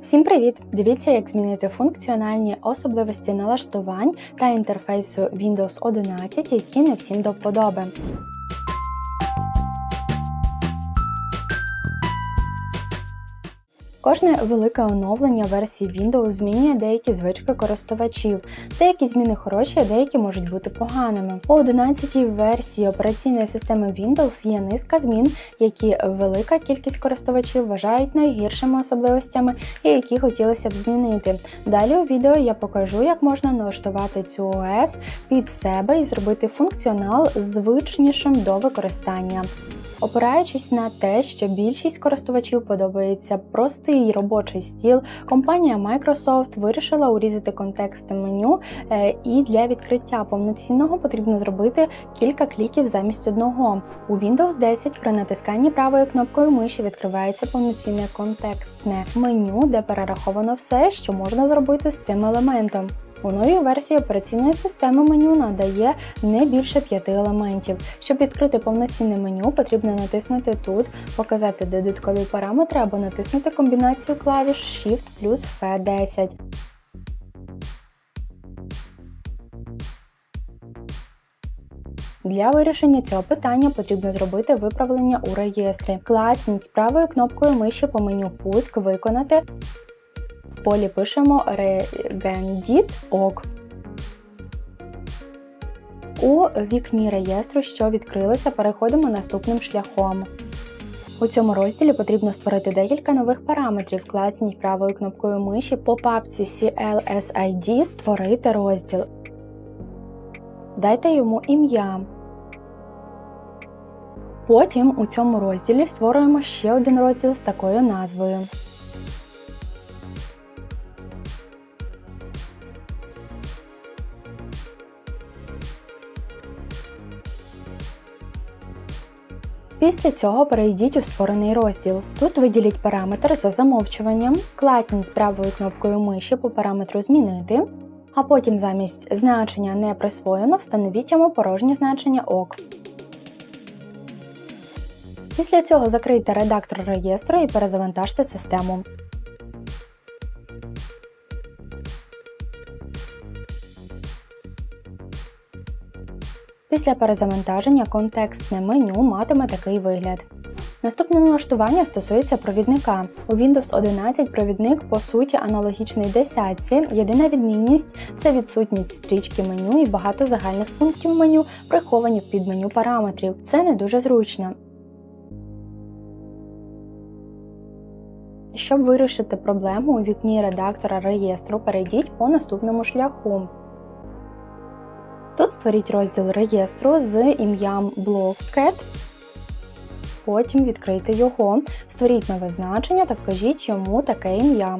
Всім привіт! Дивіться, як змінити функціональні особливості налаштувань та інтерфейсу Windows 11, які не всім до вподоби. Кожне велике оновлення версії Windows змінює деякі звички користувачів. Деякі зміни хороші, а деякі можуть бути поганими. У 11-й версії операційної системи Windows є низка змін, які велика кількість користувачів вважають найгіршими особливостями і які хотілося б змінити. Далі у відео я покажу, як можна налаштувати цю ОС під себе і зробити функціонал звичнішим до використання. Опираючись на те, що більшість користувачів подобається простий робочий стіл, компанія Microsoft вирішила урізати контексти меню, е, і для відкриття повноцінного потрібно зробити кілька кліків замість одного. У Windows 10 при натисканні правою кнопкою миші відкривається повноцінне контекстне меню, де перераховано все, що можна зробити з цим елементом. У новій версії операційної системи меню надає не більше п'яти елементів. Щоб відкрити повноцінне меню, потрібно натиснути тут, показати додаткові параметри або натиснути комбінацію клавіш Shift плюс F10. Для вирішення цього питання потрібно зробити виправлення у реєстрі. Клацніть правою кнопкою миші по меню Пуск виконати в полі пишемо Regendit ок. У вікні реєстру, що відкрилося, переходимо наступним шляхом. У цьому розділі потрібно створити декілька нових параметрів. Клацніть правою кнопкою миші по папці CLSID Створити розділ. Дайте йому ім'я. Потім у цьому розділі створюємо ще один розділ з такою назвою. Після цього перейдіть у створений розділ. Тут виділіть параметр за замовчуванням, клацніть правою кнопкою миші по параметру Змінити, а потім замість значення не присвоєно встановіть йому порожнє значення ОК. Після цього закрийте редактор реєстру і перезавантажте систему. Після перезавантаження контекстне меню матиме такий вигляд. Наступне налаштування стосується провідника. У Windows 11 провідник по суті аналогічний десятці. Єдина відмінність це відсутність стрічки меню і багато загальних пунктів меню, приховані в підменю параметрів. Це не дуже зручно. Щоб вирішити проблему у вікні редактора реєстру, перейдіть по наступному шляху. Тут створіть розділ реєстру з ім'ям Blockcat, потім відкрийте його, створіть нове значення та вкажіть йому таке ім'я.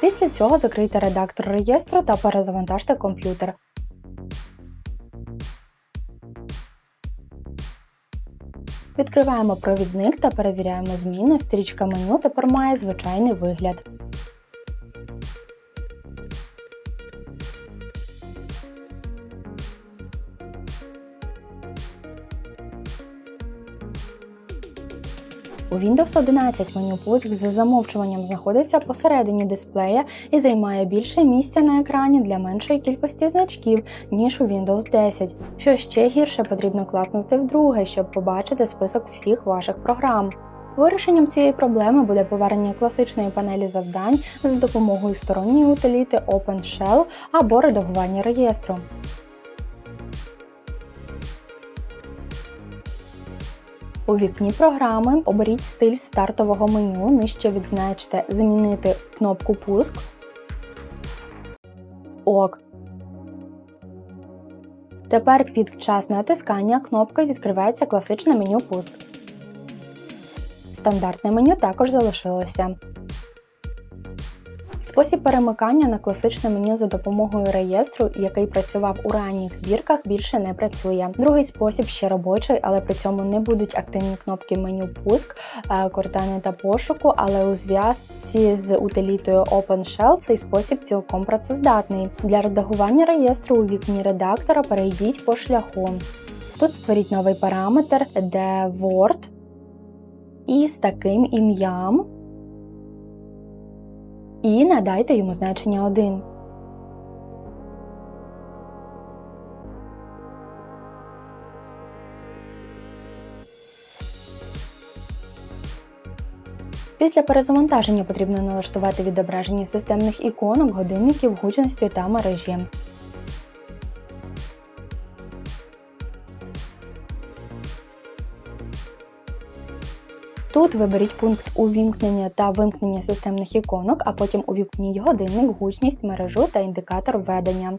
Після цього закрийте редактор реєстру та перезавантажте комп'ютер. Відкриваємо провідник та перевіряємо зміни. Стрічка меню тепер має звичайний вигляд. У Windows 11 меню пуск за замовчуванням знаходиться посередині дисплея і займає більше місця на екрані для меншої кількості значків, ніж у Windows 10. Що ще гірше, потрібно класнути вдруге, щоб побачити список всіх ваших програм. Вирішенням цієї проблеми буде повернення класичної панелі завдань за допомогою сторонньої утиліти OpenShell або редагування реєстру. У вікні програми оберіть стиль стартового меню, нижче відзначте Замінити кнопку Пуск. ОК. Тепер під час натискання кнопки відкривається класичне меню Пуск. Стандартне меню також залишилося. Спосіб перемикання на класичне меню за допомогою реєстру, який працював у ранніх збірках, більше не працює. Другий спосіб ще робочий, але при цьому не будуть активні кнопки меню пуск, е, кортани та пошуку. Але у зв'язці з утилітою OpenShell цей спосіб цілком працездатний. Для редагування реєстру у вікні редактора перейдіть по шляху. Тут створіть новий параметр де Word і з таким ім'ям. І надайте йому значення 1. Після перезавантаження потрібно налаштувати відображення системних іконок, годинників, гучності та мережі. Тут виберіть пункт увімкнення та вимкнення системних іконок, а потім увімкніть годинник, гучність, мережу та індикатор введення.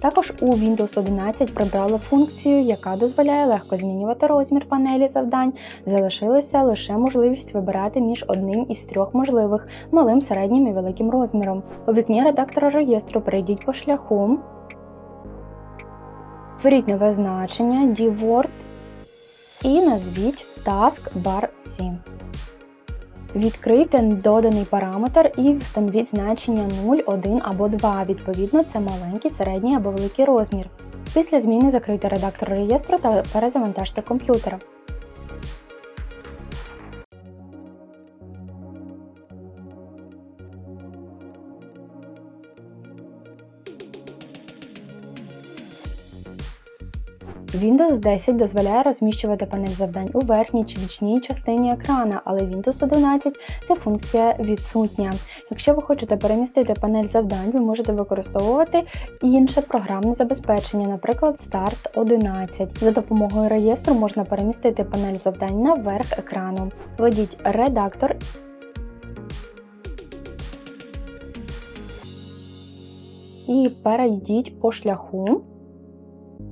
Також у Windows 11 прибрали функцію, яка дозволяє легко змінювати розмір панелі завдань. Залишилася лише можливість вибирати між одним із трьох можливих малим, середнім і великим розміром. У вікні редактора реєстру перейдіть по шляху, створіть нове значення dword і назвіть taskbar 7. Відкрийте доданий параметр і встановіть значення 0, 1 або 2. Відповідно, це маленький, середній або великий розмір. Після зміни закрийте редактор реєстру та перезавантажте комп'ютер. Windows 10 дозволяє розміщувати панель завдань у верхній чи бічній частині екрана, але Windows 11 ця функція відсутня. Якщо ви хочете перемістити панель завдань, ви можете використовувати інше програмне забезпечення, наприклад, Start 11. За допомогою реєстру можна перемістити панель завдань на верх екрану. Введіть редактор. І перейдіть по шляху.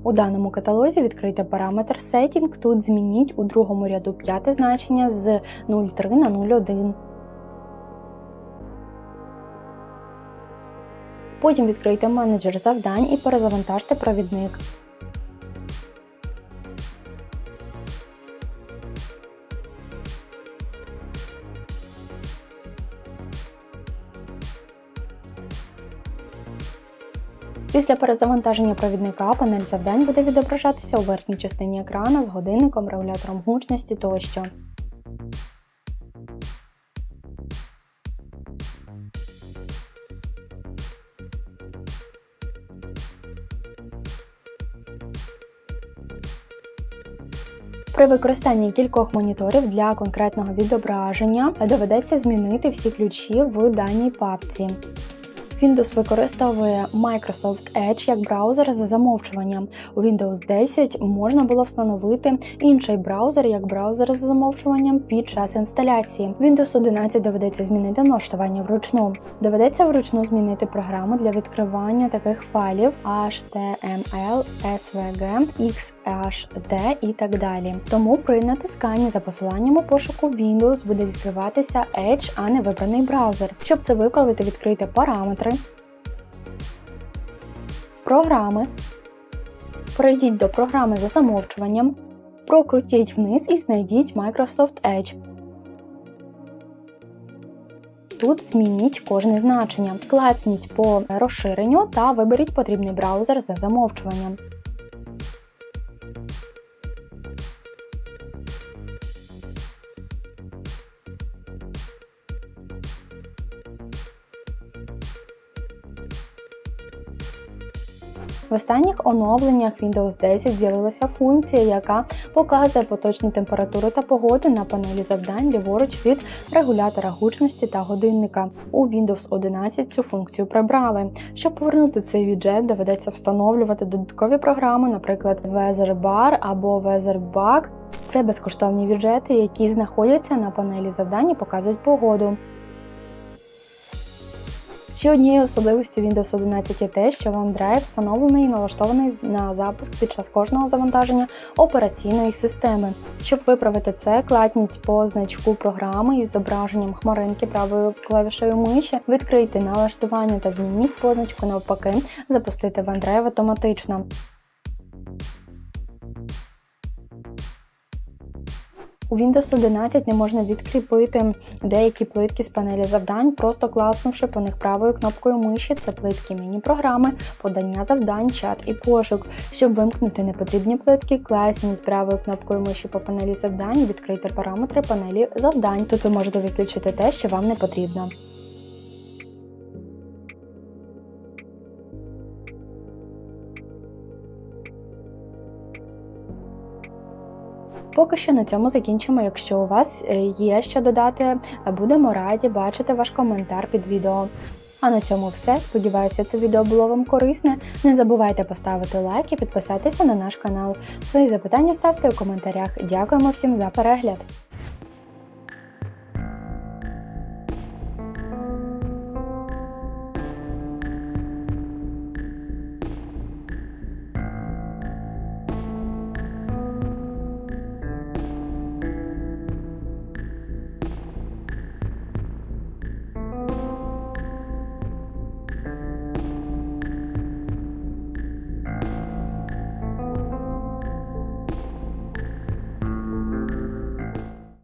У даному каталозі відкрийте параметр Setting. Тут змініть у другому ряду п'яте значення з 03 на 01. Потім відкрийте менеджер завдань і перезавантажте провідник. Після перезавантаження провідника панель завдань буде відображатися у верхній частині екрана з годинником, регулятором гучності тощо. При використанні кількох моніторів для конкретного відображення доведеться змінити всі ключі в даній папці. Windows використовує Microsoft Edge як браузер за замовчуванням. У Windows 10 можна було встановити інший браузер як браузер за замовчуванням під час інсталяції. Windows 11 доведеться змінити налаштування вручну. Доведеться вручну змінити програму для відкривання таких файлів HTML, SVG, XHD і так далі. Тому при натисканні за посиланням у пошуку Windows буде відкриватися Edge, а не вибраний браузер. Щоб це виправити, відкрийте параметри. Програми. Перейдіть до програми за замовчуванням. Прокрутіть вниз і знайдіть Microsoft Edge. Тут змініть кожне значення, клацніть по розширенню та виберіть потрібний браузер за замовчуванням. В останніх оновленнях Windows 10 з'явилася функція, яка показує поточну температуру та погоду на панелі завдань ліворуч від регулятора гучності та годинника. У Windows 11 цю функцію прибрали. Щоб повернути цей віджет, доведеться встановлювати додаткові програми, наприклад, Weather Bar або Weather Bug. Це безкоштовні віджети, які знаходяться на панелі завдань і показують погоду. Ще однією особливістю Windows 11 є те, що OneDrive встановлений і налаштований на запуск під час кожного завантаження операційної системи. Щоб виправити це, кладніть по значку програми із зображенням хмаринки правою клавішею миші, відкрийте налаштування та змініть позначку навпаки, запустити OneDrive автоматично. У Windows 11 не можна відкріпити деякі плитки з панелі завдань, просто класнувши по них правою кнопкою миші. Це плитки міні-програми, подання завдань, чат і пошук. Щоб вимкнути непотрібні плитки, класніть правою кнопкою миші по панелі завдань і відкрийте параметри панелі завдань. Тут ви можете виключити те, що вам не потрібно. Поки що на цьому закінчимо. Якщо у вас е, є що додати, будемо раді бачити ваш коментар під відео. А на цьому все. Сподіваюся, це відео було вам корисне. Не забувайте поставити лайк і підписатися на наш канал. Свої запитання ставте у коментарях. Дякуємо всім за перегляд!